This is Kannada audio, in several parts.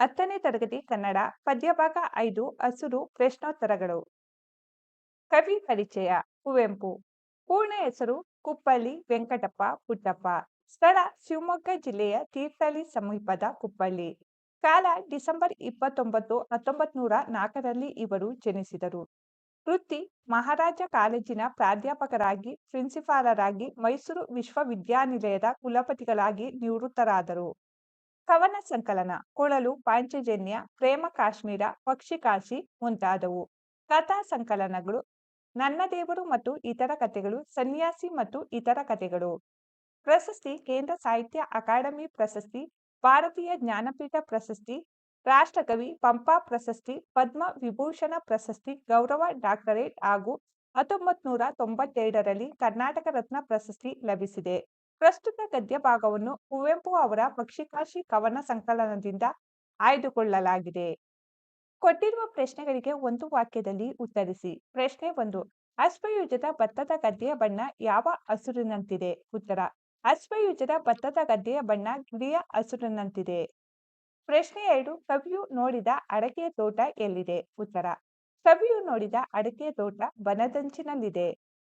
ಹತ್ತನೇ ತರಗತಿ ಕನ್ನಡ, ಪದ್ಯಭಾಗ ಐದು, ಹಸುರು, ಪ್ರಶ್ನೋತ್ತರಗಳು. ಕವಿ ಪರಿಚಯ, ಕುವೆಂಪು. ಪೂರ್ಣ ಹೆಸರು ಕುಪ್ಪಳ್ಳಿ ವೆಂಕಟಪ್ಪ ಪುಟ್ಟಪ್ಪ. ಸ್ಥಳ ಶಿವಮೊಗ್ಗ ಜಿಲ್ಲೆಯ ತೀರ್ಥಹಳ್ಳಿ ಸಮೀಪದ ಕುಪ್ಪಳ್ಳಿ. ಕಾಲ ಡಿಸೆಂಬರ್ ಇಪ್ಪತ್ತೊಂಬತ್ತು ಹತ್ತೊಂಬತ್ ನೂರ ನಾಲ್ಕರಲ್ಲಿ ಇವರು ಜನಿಸಿದರು. ವೃತ್ತಿ, ಮಹಾರಾಜ ಕಾಲೇಜಿನ ಪ್ರಾಧ್ಯಾಪಕರಾಗಿ, ಪ್ರಿನ್ಸಿಪಾಲರಾಗಿ, ಮೈಸೂರು ವಿಶ್ವವಿದ್ಯಾನಿಲಯದ ಕುಲಪತಿಗಳಾಗಿ ನಿವೃತ್ತರಾದರು. ಕವನ ಸಂಕಲನ, ಕೊಳಲು, ಪಾಂಚಜನ್ಯ, ಪ್ರೇಮ ಕಾಶ್ಮೀರ ಪಕ್ಷಿಕಾಶಿ ಮುಂತಾದವು. ಕಥಾ ಸಂಕಲನಗಳು ನನ್ನ ದೇವರು ಮತ್ತು ಇತರ ಕಥೆಗಳು, ಸನ್ಯಾಸಿ ಮತ್ತು ಇತರ ಕಥೆಗಳು. ಪ್ರಶಸ್ತಿ, ಕೇಂದ್ರ ಸಾಹಿತ್ಯ ಅಕಾಡೆಮಿ ಪ್ರಶಸ್ತಿ, ಭಾರತೀಯ ಜ್ಞಾನಪೀಠ ಪ್ರಶಸ್ತಿ, ರಾಷ್ಟ್ರಕವಿ ಪಂಪಾ ಪ್ರಶಸ್ತಿ, ಪದ್ಮ ವಿಭೂಷಣ ಪ್ರಶಸ್ತಿ, ಗೌರವ ಡಾಕ್ಟರೇಟ್ ಹಾಗೂ ಹತ್ತೊಂಬತ್ತು ನೂರ ತೊಂಬತ್ತೆರಡರಲ್ಲಿ ಕರ್ನಾಟಕ ರತ್ನ ಪ್ರಶಸ್ತಿ ಲಭಿಸಿದೆ. ಪ್ರಸ್ತುತ ಗದ್ಯ ಭಾಗವನ್ನು ಕುವೆಂಪು ಅವರ ಪಕ್ಷಿಕಾಶಿ ಕವನ ಸಂಕಲನದಿಂದ ಆಯ್ದುಕೊಳ್ಳಲಾಗಿದೆ. ಕೊಟ್ಟಿರುವ ಪ್ರಶ್ನೆಗಳಿಗೆ ಒಂದು ವಾಕ್ಯದಲ್ಲಿ ಉತ್ತರಿಸಿ. ಪ್ರಶ್ನೆ ಒಂದು, ಅಶ್ವಯುಜದ ಭತ್ತದ ಗದ್ದೆಯ ಬಣ್ಣ ಯಾವ ಹಸುರಿನಂತಿದೆ? ಉತ್ತರ, ಅಶ್ವಯುಜದ ಭತ್ತದ ಗದ್ದೆಯ ಬಣ್ಣ ಗಿಳಿಯ ಹಸುರಿನಂತಿದೆ. ಪ್ರಶ್ನೆ ಎರಡು, ಕವಿಯು ನೋಡಿದ ಅಡಕೆಯ ತೋಟ ಎಲ್ಲಿದೆ? ಉತ್ತರ, ಕವಿಯು ನೋಡಿದ ಅಡಕೆಯ ತೋಟ ಬನದಂಚಿನಲ್ಲಿದೆ.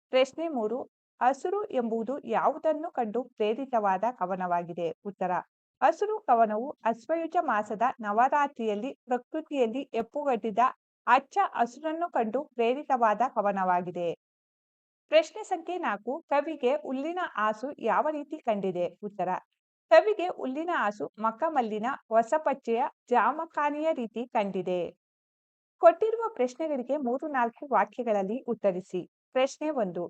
ಪ್ರಶ್ನೆ ಮೂರು ಹಸುರು ಎಂಬುದು ಯಾವುದನ್ನು ಕಂಡು ಪ್ರೇರಿತವಾದ ಕವನವಾಗಿದೆ? ಉತ್ತರ, ಹಸುರು ಕವನವು ಅಶ್ವಯುಜ ಮಾಸದ ನವರಾತ್ರಿಯಲ್ಲಿ ಪ್ರಕೃತಿಯಲ್ಲಿ ಎಪ್ಪುಗಟ್ಟಿದ ಅಚ್ಚ ಹಸುರನ್ನು ಕಂಡು ಪ್ರೇರಿತವಾದ ಕವನವಾಗಿದೆ. ಪ್ರಶ್ನೆ ಸಂಖ್ಯೆ ನಾಲ್ಕು, ಕವಿಗೆ ಹುಲ್ಲಿನ ಆಸು ಯಾವ ರೀತಿ ಕಂಡಿದೆ? ಉತ್ತರ, ಕವಿಗೆ ಹುಲ್ಲಿನ ಆಸು ಮಕ್ಕಮಲ್ಲಿನ ಹೊಸಪಚ್ಚೆಯ ಜಾಮಖಾನಿಯ ರೀತಿ ಕಂಡಿದೆ. ಕೊಟ್ಟಿರುವ ಪ್ರಶ್ನೆಗಳಿಗೆ ಮೂರು ನಾಲ್ಕು ವಾಕ್ಯಗಳಲ್ಲಿ ಉತ್ತರಿಸಿ. ಪ್ರಶ್ನೆ ಒಂದು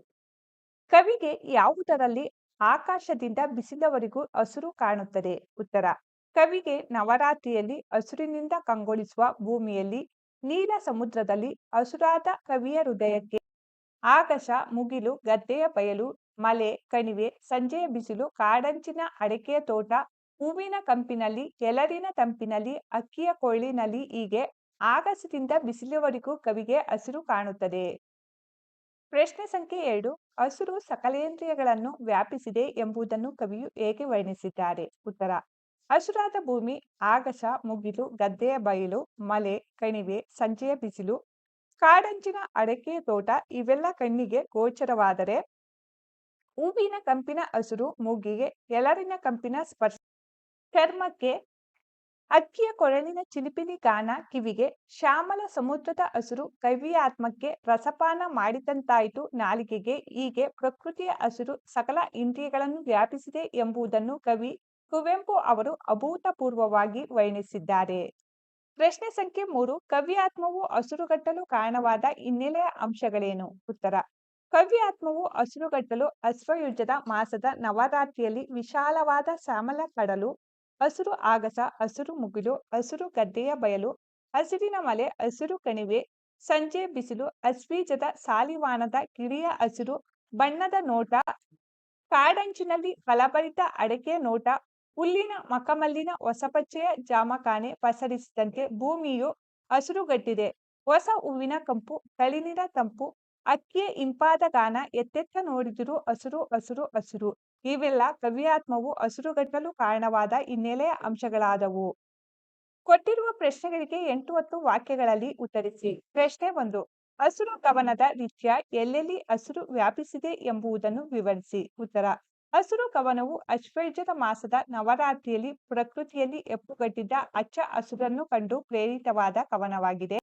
ಕವಿಗೆ ಯಾವುದರಲ್ಲಿ ಆಕಾಶದಿಂದ ಬಿಸಿಲವರೆಗೂ ಹಸುರು ಕಾಣುತ್ತದೆ? ಉತ್ತರ, ಕವಿಗೆ ನವರಾತ್ರಿಯಲ್ಲಿ ಹಸುರಿನಿಂದ ಕಂಗೊಳಿಸುವ ಭೂಮಿಯಲ್ಲಿ ನೀಲ ಸಮುದ್ರದಲ್ಲಿ ಹಸುರಾದ ಕವಿಯ ಹೃದಯಕ್ಕೆ ಆಕಾಶ ಮುಗಿಲು, ಗದ್ದೆಯ ಬಯಲು, ಮಲೆ, ಕಣಿವೆ, ಸಂಜೆಯ ಬಿಸಿಲು, ಕಾಡಂಚಿನ ಅಡಕೆಯ ತೋಟ, ಹೂವಿನ ಕಂಪಿನಲ್ಲಿ ಎಲರಿನ ತಂಪಿನಲ್ಲಿ, ಅಕ್ಕಿಯ ಕೊಳ್ಳಿನಲ್ಲಿ ಹೀಗೆ ಆಗಸದಿಂದ ಬಿಸಿಲುವರೆಗೂ ಕವಿಗೆ ಹಸಿರು ಕಾಣುತ್ತದೆ. ಪ್ರಶ್ನೆ ಸಂಖ್ಯೆ ಎರಡು ಹಸುರು ಸಕಲೇಂದ್ರಿಯಗಳನ್ನು ವ್ಯಾಪಿಸಿದೆ ಎಂಬುದನ್ನು ಕವಿಯು ಹೇಗೆ ವರ್ಣಿಸಿದ್ದಾರೆ? ಉತ್ತರ, ಹಸುರಾದ ಭೂಮಿ ಆಗಸ ಮುಗಿಲು, ಗದ್ದೆಯ ಬಯಲು, ಮಲೆ, ಕಣಿವೆ ಸಂಜೆಯ ಬಿಸಿಲು, ಕಾಡಂಚಿನ ಅಡಕೆ ತೋಟ ಇವೆಲ್ಲ ಕಣ್ಣಿಗೆ ಗೋಚರವಾದರೆ ಹೂವಿನ ಕಂಪಿನ ಹಸುರು, ಮೂಗಿಗೆ ಎಲರಿನ ಕಂಪಿನ ಸ್ಪರ್ಶ, ಚರ್ಮಕ್ಕೆ ಅಕ್ಕಿಯ ಕೊರಳಿನ ಚಿಲಿಪಿಲಿ ಗಾನ ಕಿವಿಗೆ ಶ್ಯಾಮಲ ಸಮುದ್ರದ ಹಸಿರು ಕವಿಯ ಆತ್ಮಕ್ಕೆ ರಸಪಾನ ಮಾಡಿದಂತಾಯಿತು ನಾಲಿಗೆಗೆ. ಹೀಗೆ ಪ್ರಕೃತಿಯ ಹಸಿರು ಸಕಲ ಇಂದ್ರಿಯಗಳನ್ನು ವ್ಯಾಪಿಸಿದೆ ಎಂಬುದನ್ನು ಕವಿ ಕುವೆಂಪು ಅವರು ಅಭೂತಪೂರ್ವವಾಗಿ ವರ್ಣಿಸಿದ್ದಾರೆ. ಪ್ರಶ್ನೆ ಸಂಖ್ಯೆ ಮೂರು, ಕವಿಯಾತ್ಮವು ಹಸಿರುಗಟ್ಟಲು ಕಾರಣವಾದ ಹಿನ್ನೆಲೆಯ ಅಂಶಗಳೇನು? ಉತ್ತರ, ಕವಿಯಾತ್ಮವು ಹಸಿರುಗಟ್ಟಲು ಅಶ್ವಯುಜದ ಮಾಸದ ನವರಾತ್ರಿಯಲ್ಲಿ ವಿಶಾಲವಾದ ಶ್ಯಾಮಲ ಕಡಲು ಹಸುರು ಆಗಸ, ಹಸಿರು ಮುಗಿಲು, ಹಸಿರು ಗದ್ದೆಯ ಬಯಲು, ಹಸಿರಿನ ಮಲೆ, ಹಸಿರು ಕಣಿವೆ, ಸಂಜೆ ಬಿಸಿಲು ಅಸ್ವೀಜದ ಸಾಲಿವಾನದ ಗಿಳಿಯ ಹಸಿರು, ಬಣ್ಣದ ನೋಟ, ಕಾಡಂಚಿನಲ್ಲಿ ಫಲಭರಿತ ಅಡಕೆಯ ನೋಟ, ಹುಲ್ಲಿನ ಮಕಮಲ್ಲಿನ ಹೊಸಪಚ್ಚೆಯ ಜಾಮಖಾನೆ ಪಸರಿಸಿದಂತೆ ಭೂಮಿಯು ಹಸಿರುಗಟ್ಟಿದೆ. ಹೊಸ ಹೂವಿನ ಕಂಪು, ತಳಿನಿರ ತಂಪು ಅಕ್ಕಿಯ ಇಂಪಾದ ಗಾನ ಎತ್ತೆತ್ತ ನೋಡಿದಿರು ಹಸಿರು ಹಸಿರು ಹಸಿರು. ಇವೆಲ್ಲ ಕವಿಯಾತ್ಮವು ಹಸಿರುಗಟ್ಟಲು ಕಾರಣವಾದ ಹಿನ್ನೆಲೆಯ ಅಂಶಗಳಾದವು. ಕೊಟ್ಟಿರುವ ಪ್ರಶ್ನೆಗಳಿಗೆ ಎಂಟು ಹತ್ತು ವಾಕ್ಯಗಳಲ್ಲಿ ಉತ್ತರಿಸಿ. ಪ್ರಶ್ನೆ ಒಂದು, ಹಸಿರು ಕವನದ ರೀತ್ಯ ಎಲ್ಲೆಲ್ಲಿ ಹಸಿರು ವ್ಯಾಪಿಸಿದೆ ಎಂಬುದನ್ನು ವಿವರಿಸಿ. ಉತ್ತರ, ಹಸಿರು ಕವನವು ಅಶ್ವಯುಜದ ಮಾಸದ ನವರಾತ್ರಿಯಲ್ಲಿ ಪ್ರಕೃತಿಯಲ್ಲಿ ಎಪ್ಪುಗಟ್ಟಿದ್ದ ಅಚ್ಚ ಹಸುರನ್ನು ಕಂಡು ಪ್ರೇರಿತವಾದ ಕವನವಾಗಿದೆ.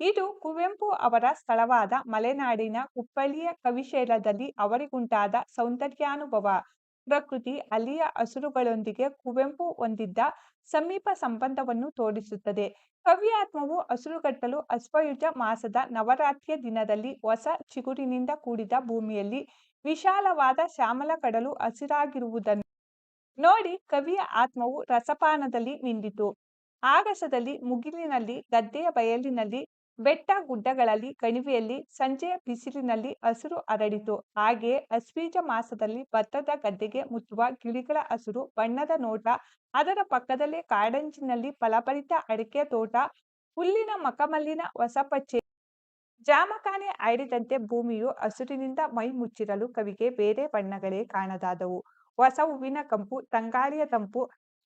ಇದು ಕುವೆಂಪು ಅವರ ಸ್ಥಳವಾದ ಮಲೆನಾಡಿನ ಕುಪ್ಪಳ್ಳಿಯ ಕವಿಶೈಲದಲ್ಲಿ ಅವರಿಗುಂಟಾದ ಸೌಂದರ್ಯಾನುಭವ. ಪ್ರಕೃತಿ ಅಲ್ಲಿಯ ಹಸುರುಗಳೊಂದಿಗೆ ಕುವೆಂಪು ಹೊಂದಿದ್ದ ಸಮೀಪ ಸಂಬಂಧವನ್ನು ತೋರಿಸುತ್ತದೆ. ಕವಿಯಾತ್ಮವು ಹಸುರುಗಟ್ಟಲು ಅಶ್ವಯುಜ ಮಾಸದ ನವರಾತ್ರಿಯ ದಿನದಲ್ಲಿ ಹೊಸ ಚಿಗುರಿನಿಂದ ಕೂಡಿದ ಭೂಮಿಯಲ್ಲಿ ವಿಶಾಲವಾದ ಶ್ಯಾಮಲ ಕಡಲು ಹಸಿರಾಗಿರುವುದನ್ನು ನೋಡಿ ಕವಿಯ ಆತ್ಮವು ರಸಪಾನದಲ್ಲಿ ಮಿಂದಿತು ಆಗಸದಲ್ಲಿ ಮುಗಿಲಿನಲ್ಲಿ ಗದ್ದೆಯ ಬಯಲಿನಲ್ಲಿ ಬೆಟ್ಟ ಗುಡ್ಡಗಳಲ್ಲಿ, ಕಣಿವೆಯಲ್ಲಿ, ಸಂಜೆಯ ಬಿಸಿಲಿನಲ್ಲಿ ಹಸಿರು ಹರಡಿತು. ಹಾಗೆಯೇ ಅಶ್ವೀಜ ಮಾಸದಲ್ಲಿ ಭತ್ತದ ಗದ್ದೆಗೆ ಮುತ್ತುವ ಗಿಳಿಗಳ ಹಸಿರು ಬಣ್ಣದ ನೋಟ, ಅದರ ಪಕ್ಕದಲ್ಲೇ ಕಾಡಂಚಿನಲ್ಲಿ ಫಲಭರಿತ ಅಡಿಕೆ ತೋಟ, ಹುಲ್ಲಿನ ಮಕಮಲ್ಲಿನ ಹೊಸಪಚ್ಚೆ ಜಾಮಖಾನೆ ಆಡಿದಂತೆ ಭೂಮಿಯು ಹಸುರಿನಿಂದ ಮೈ ಮುಚ್ಚಿರಲು ಕವಿಗೆ ಬೇರೆ ಬಣ್ಣಗಳೇ ಕಾಣದಾದವು. ಹೊಸ ಹೂವಿನ ಕಂಪು, ತಂಗಾಳಿಯ ತಂಪು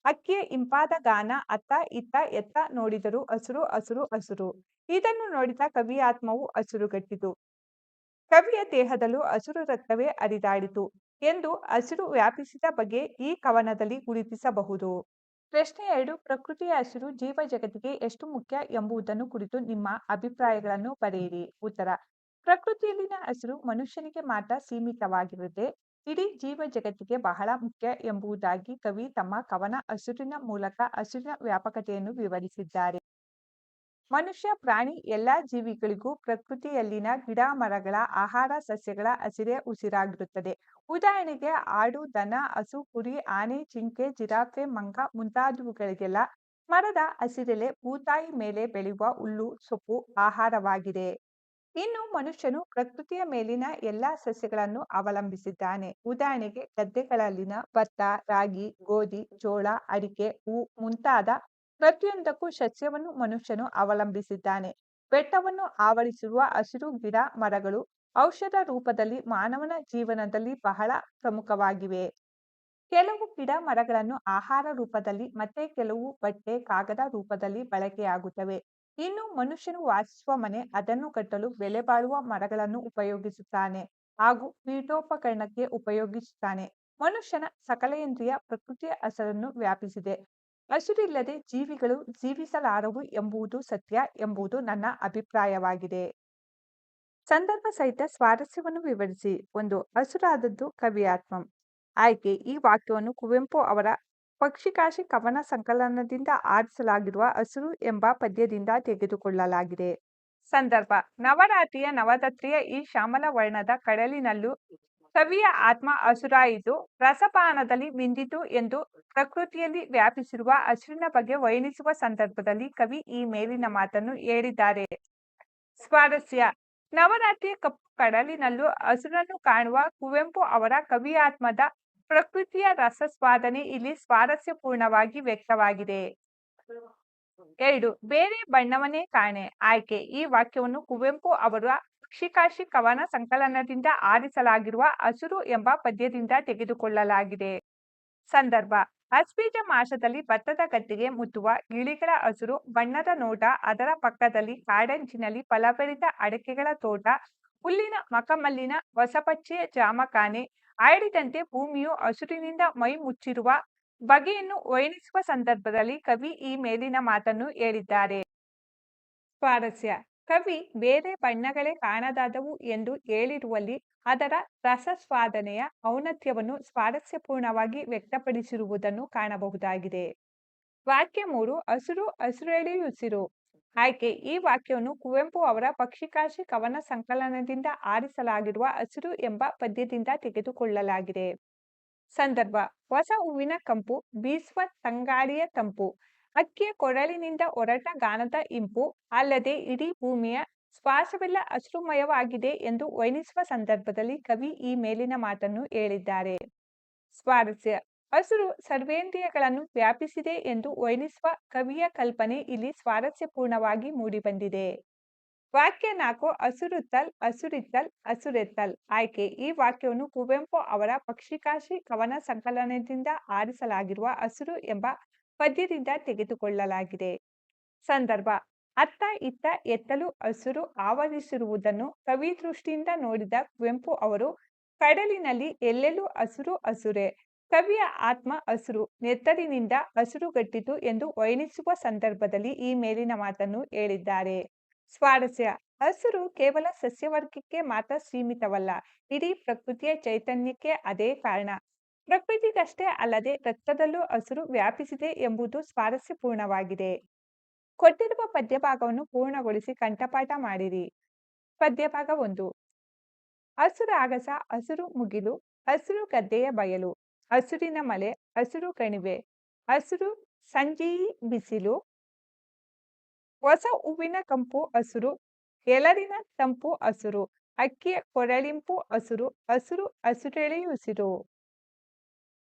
ಅಕ್ಕಿಯ ಇಂಪಾದ ಗಾನ ಅತ್ತ ಇತ್ತ ಎತ್ತ ನೋಡಿದರು ಹಸುರು ಹಸುರು ಹಸುರು. ಇದನ್ನು ನೋಡಿದ ಕವಿಯ ಆತ್ಮವು ಹಸುರುಗಟ್ಟಿತು. ಕವಿಯ ದೇಹದಲ್ಲೂ ಹಸಿರು ರಕ್ತವೇ ಅರಿದಾಡಿತು ಎಂದು ಹಸಿರು ವ್ಯಾಪಿಸಿದ ಬಗ್ಗೆ ಈ ಕವನದಲ್ಲಿ ಗುರುತಿಸಬಹುದು. ಪ್ರಶ್ನೆ ಎರಡು, ಪ್ರಕೃತಿಯ ಹಸಿರು ಜೀವ ಜಗತ್ತಿಗೆ ಎಷ್ಟು ಮುಖ್ಯ ಎಂಬುದನ್ನು ಕುರಿತು ನಿಮ್ಮ ಅಭಿಪ್ರಾಯಗಳನ್ನು ಬರೆಯಿರಿ. ಉತ್ತರ, ಪ್ರಕೃತಿಯಲ್ಲಿನ ಹಸಿರು ಮನುಷ್ಯನಿಗೆ ಮಾತ್ರ ಸೀಮಿತವಾಗಿರದೆ ಇಡೀ ಜೀವ ಜಗತ್ತಿಗೆ ಬಹಳ ಮುಖ್ಯ ಎಂಬುದಾಗಿ ಕವಿ ತಮ್ಮ ಕವನ ಹಸುರಿನ ಮೂಲಕ ಹಸುರಿನ ವ್ಯಾಪಕತೆಯನ್ನು ವಿವರಿಸಿದ್ದಾರೆ. ಮನುಷ್ಯ, ಪ್ರಾಣಿ ಎಲ್ಲಾ ಜೀವಿಗಳಿಗೂ ಪ್ರಕೃತಿಯಲ್ಲಿನ ಗಿಡ, ಮರಗಳ, ಆಹಾರ, ಸಸ್ಯಗಳ ಹಸಿರೇ ಉಸಿರಾಗಿರುತ್ತದೆ. ಉದಾಹರಣೆಗೆ ಆಡು, ದನ, ಹಸು, ಕುರಿ, ಆನೆ, ಚಿಂಕೆ, ಜಿರಾಫೆ, ಮಂಗ ಮುಂತಾದವುಗಳಿಗೆಲ್ಲ ಮರದ ಹಸಿರೆಲೆ ಭೂತಾಯಿ ಮೇಲೆ ಬೆಳೆಯುವ ಹುಲ್ಲು, ಸೊಪ್ಪು ಆಹಾರವಾಗಿದೆ. ಇನ್ನು ಮನುಷ್ಯನು ಪ್ರಕೃತಿಯ ಮೇಲಿನ ಎಲ್ಲಾ ಸಸ್ಯಗಳನ್ನು ಅವಲಂಬಿಸಿದ್ದಾನೆ. ಉದಾಹರಣೆಗೆ ಗದ್ದೆಗಳಲ್ಲಿನ ಭತ್ತ, ರಾಗಿ, ಗೋಧಿ, ಜೋಳ, ಅಡಿಕೆ, ಹೂ ಮುಂತಾದ ಪ್ರತಿಯೊಂದಕ್ಕೂ ಸಸ್ಯವನ್ನು ಮನುಷ್ಯನು ಅವಲಂಬಿಸಿದ್ದಾನೆ. ಬೆಟ್ಟವನ್ನು ಆವರಿಸಿರುವ ಹಸಿರು ಗಿಡ ಮರಗಳು ಔಷಧ ರೂಪದಲ್ಲಿ ಮಾನವನ ಜೀವನದಲ್ಲಿ ಬಹಳ ಪ್ರಮುಖವಾಗಿವೆ. ಕೆಲವು ಗಿಡ ಮರಗಳನ್ನು ಆಹಾರ ರೂಪದಲ್ಲಿ ಮತ್ತೆ ಕೆಲವು ಬಟ್ಟೆ, ಕಾಗದ ರೂಪದಲ್ಲಿ ಬಳಕೆಯಾಗುತ್ತವೆ. ಇನ್ನು ಮನುಷ್ಯನು ವಾಸಿಸುವ ಮನೆ ಅದನ್ನು ಕಟ್ಟಲು ಬೆಲೆ ಬಾಳುವ ಮರಗಳನ್ನು ಉಪಯೋಗಿಸುತ್ತಾನೆ ಹಾಗೂ ಪೀಠೋಪಕರಣಕ್ಕೆ ಉಪಯೋಗಿಸುತ್ತಾನೆ. ಮನುಷ್ಯನ ಸಕಲೇಂದ್ರಿಯ ಪ್ರಕೃತಿಯ ಹಸರನ್ನು ವ್ಯಾಪಿಸಿದೆ. ಹಸಿರಿಲ್ಲದೆ ಜೀವಿಗಳು ಜೀವಿಸಲಾರವು ಎಂಬುದು ಸತ್ಯ ಎಂಬುದು ನನ್ನ ಅಭಿಪ್ರಾಯವಾಗಿದೆ. ಸಂದರ್ಭ ಸಹಿತ ಸ್ವಾರಸ್ಯವನ್ನು ವಿವರಿಸಿ. ಒಂದು ಹಸುರಾದದ್ದು ಕವಿಯಾತ್ಮಂ. ಆಯ್ಕೆ. ಈ ವಾಕ್ಯವನ್ನು ಕುವೆಂಪು ಅವರ ಪಕ್ಷಿಕಾಶಿ ಕವನ ಸಂಕಲನದಿಂದ ಆರಿಸಲಾಗಿರುವ ಹಸಿರು ಎಂಬ ಪದ್ಯದಿಂದ ತೆಗೆದುಕೊಳ್ಳಲಾಗಿದೆ. ಸಂದರ್ಭ, ನವರಾತ್ರಿಯ ನವದತ್ರಿಯ ಈ ಶ್ಯಾಮಲ ವರ್ಣದ ಕಡಲಿನಲ್ಲೂ ಕವಿಯ ಆತ್ಮ ಹಸುರಾಯಿತು, ರಸಪಾನದಲ್ಲಿ ಮಿಂದಿತು ಎಂದು ಪ್ರಕೃತಿಯಲ್ಲಿ ವ್ಯಾಪಿಸಿರುವ ಹಸಿರಿನ ಬಗ್ಗೆ ವರ್ಣಿಸುವ ಸಂದರ್ಭದಲ್ಲಿ ಕವಿ ಈ ಮೇಲಿನ ಮಾತನ್ನು ಹೇಳಿದ್ದಾರೆ. ಸ್ವಾರಸ್ಯ, ನವರಾತ್ರಿಯ ಕಪ್ಪು ಕಡಲಿನಲ್ಲೂ ಹಸುರನ್ನು ಕಾಣುವ ಕುವೆಂಪು ಅವರ ಕವಿಯಾತ್ಮದ ಪ್ರಕೃತಿಯ ರಸಸ್ವಾದನೆ ಇಲ್ಲಿ ಸ್ವಾರಸ್ಯಪೂರ್ಣವಾಗಿ ವ್ಯಕ್ತವಾಗಿದೆ. ಎರಡು, ಬೇರೆ ಬಣ್ಣವನ್ನೇ ಕಾಣೆ. ಆಯ್ಕೆ, ಈ ವಾಕ್ಯವನ್ನು ಕುವೆಂಪು ಅವರ ಕ್ಷಿಕಾಶಿ ಕವನ ಸಂಕಲನದಿಂದ ಆರಿಸಲಾಗಿರುವ ಹಸುರು ಎಂಬ ಪದ್ಯದಿಂದ ತೆಗೆದುಕೊಳ್ಳಲಾಗಿದೆ. ಸಂದರ್ಭ ಅಸ್ಬೀಜ ಮಾಸದಲ್ಲಿ ಭತ್ತದ ಗದ್ದೆಗೆ ಮುತ್ತುವ ಗಿಳಿಗಳ ಹಸುರು ಬಣ್ಣದ ನೋಟ, ಅದರ ಪಕ್ಕದಲ್ಲಿ ಕಾಡಂಚಿನಲ್ಲಿ ಫಲಭರಿತ ಅಡಕೆಗಳ ತೋಟ, ಹುಲ್ಲಿನ ಮಕಮಲ್ಲಿನ ಹೊಸಪಚ್ಚೆಯ ಜಾಮಖಾನೆ ಆಡಿದಂತೆ ಭೂಮಿಯು ಹಸುರಿನಿಂದ ಮೈ ಮುಚ್ಚಿರುವ ಬಗೆಯನ್ನು ವರ್ಣಿಸುವ ಸಂದರ್ಭದಲ್ಲಿ ಕವಿ ಈ ಮೇಲಿನ ಮಾತನ್ನು ಹೇಳಿದ್ದಾರೆ. ಸ್ವಾರಸ್ಯ. ಕವಿ, ಬೇರೆ ಬಣ್ಣಗಳೇ ಕಾಣದಾದವು ಎಂದು ಹೇಳಿರುವಲ್ಲಿ ಅದರ ರಸಸ್ವಾದನೆಯ ಔನತ್ಯವನ್ನು ಸ್ವಾರಸ್ಯಪೂರ್ಣವಾಗಿ ವ್ಯಕ್ತಪಡಿಸಿರುವುದನ್ನು ಕಾಣಬಹುದಾಗಿದೆ. ವಾಕ್ಯ ಮೂರು, ಹಸಿರು ಹಸುರೆಳೆಯುಸಿರು. ಆಯ್ಕೆ ಈ ವಾಕ್ಯವನ್ನು ಕುವೆಂಪು ಅವರ ಪಕ್ಷಿಕಾಶಿ ಕವನ ಸಂಕಲನದಿಂದ ಆರಿಸಲಾಗಿರುವ ಹಸಿರು ಎಂಬ ಪದ್ಯದಿಂದ ತೆಗೆದುಕೊಳ್ಳಲಾಗಿದೆ. ಸಂದರ್ಭ, ಹೊಸ ಹೂವಿನ ಕಂಪು, ಬೀಸುವ ತಂಗಾಳಿಯ ತಂಪು, ಅಕ್ಕಿಯ ಕೊರಳಿನಿಂದ ಹೊರಟ ಗಾನದ ಇಂಪು, ಅಲ್ಲದೆ ಇಡೀ ಭೂಮಿಯ ಶ್ವಾಸವೆಲ್ಲ ಅಶ್ರುಮಯವಾಗಿದೆ ಎಂದು ವರ್ಣಿಸುವ ಸಂದರ್ಭದಲ್ಲಿ ಕವಿ ಈ ಮೇಲಿನ ಮಾತನ್ನು ಹೇಳಿದ್ದಾರೆ. ಸ್ವಾರಸ್ಯ ಹಸುರು ಸರ್ವೇಂದ್ರಿಯಗಳನ್ನು ವ್ಯಾಪಿಸಿದೆ ಎಂದು ವರ್ಣಿಸುವ ಕವಿಯ ಕಲ್ಪನೆ ಇಲ್ಲಿ ಸ್ವಾರಸ್ಯಪೂರ್ಣವಾಗಿ ಮೂಡಿಬಂದಿದೆ. ವಾಕ್ಯ ನಾಲ್ಕು, ಹಸುರುತ್ತಲ್, ಹಸುರಿತ್ತಲ್, ಹಸುರೆತ್ತಲ್. ಆಯ್ಕೆ, ಈ ವಾಕ್ಯವನ್ನು ಕುವೆಂಪು ಅವರ ಪಕ್ಷಿಕಾಶಿ ಕವನ ಸಂಕಲನದಿಂದ ಆರಿಸಲಾಗಿರುವ ಹಸುರು ಎಂಬ ಪದ್ಯದಿಂದ ತೆಗೆದುಕೊಳ್ಳಲಾಗಿದೆ. ಸಂದರ್ಭ, ಅತ್ತ ಇತ್ತ ಎತ್ತಲು ಹಸುರು ಆವರಿಸಿರುವುದನ್ನು ಕವಿ ದೃಷ್ಟಿಯಿಂದ ನೋಡಿದ ಕುವೆಂಪು ಅವರು, ಕಡಲಿನಲ್ಲಿ ಎಲ್ಲೆಲ್ಲೂ ಹಸುರು ಹಸುರೆ ಕವಿಯ ಆತ್ಮ ಹಸಿರು, ನೆತ್ತರಿನಿಂದ ಹಸಿರುಗಟ್ಟಿತು ಎಂದು ವರ್ಣಿಸುವ ಸಂದರ್ಭದಲ್ಲಿ ಈ ಮೇಲಿನ ಮಾತನ್ನು ಹೇಳಿದ್ದಾರೆ. ಸ್ವಾರಸ್ಯ, ಹಸಿರು ಕೇವಲ ಸಸ್ಯವರ್ಗಕ್ಕೆ ಮಾತ್ರ ಸೀಮಿತವಲ್ಲ, ಇಡೀ ಪ್ರಕೃತಿಯ ಚೈತನ್ಯಕ್ಕೆ ಅದೇ ಕಾರಣ. ಪ್ರಕೃತಿಗಷ್ಟೇ ಅಲ್ಲದೆ ರಕ್ತದಲ್ಲೂ ಹಸಿರು ವ್ಯಾಪಿಸಿದೆ ಎಂಬುದು ಸ್ವಾರಸ್ಯಪೂರ್ಣವಾಗಿದೆ. ಕೊಟ್ಟಿರುವ ಪದ್ಯಭಾಗವನ್ನು ಪೂರ್ಣಗೊಳಿಸಿ ಕಂಠಪಾಠ ಮಾಡಿರಿ. ಪದ್ಯಭಾಗ ಒಂದು. ಹಸಿರು ಆಗಸ, ಹಸುರು ಮುಗಿಲು, ಹಸಿರು ಗದ್ದೆಯ ಬಯಲು. ಹಸುರಿನ ಮಲೆ, ಹಸಿರು ಕಣಿವೆ, ಹಸಿರು ಸಂಜೆಯಿ ಬಿಸಿಲು, ಹೊಸ ಹೂವಿನ ಕಂಪು ಹಸಿರು ಎಲರಿನ ತಂಪು ಹಸಿರು, ಅಕ್ಕಿಯ ಕೊರಳಿಂಪು ಹಸಿರು, ಹಸುರು ಹಸುರೆಳೆಯುಸಿರು.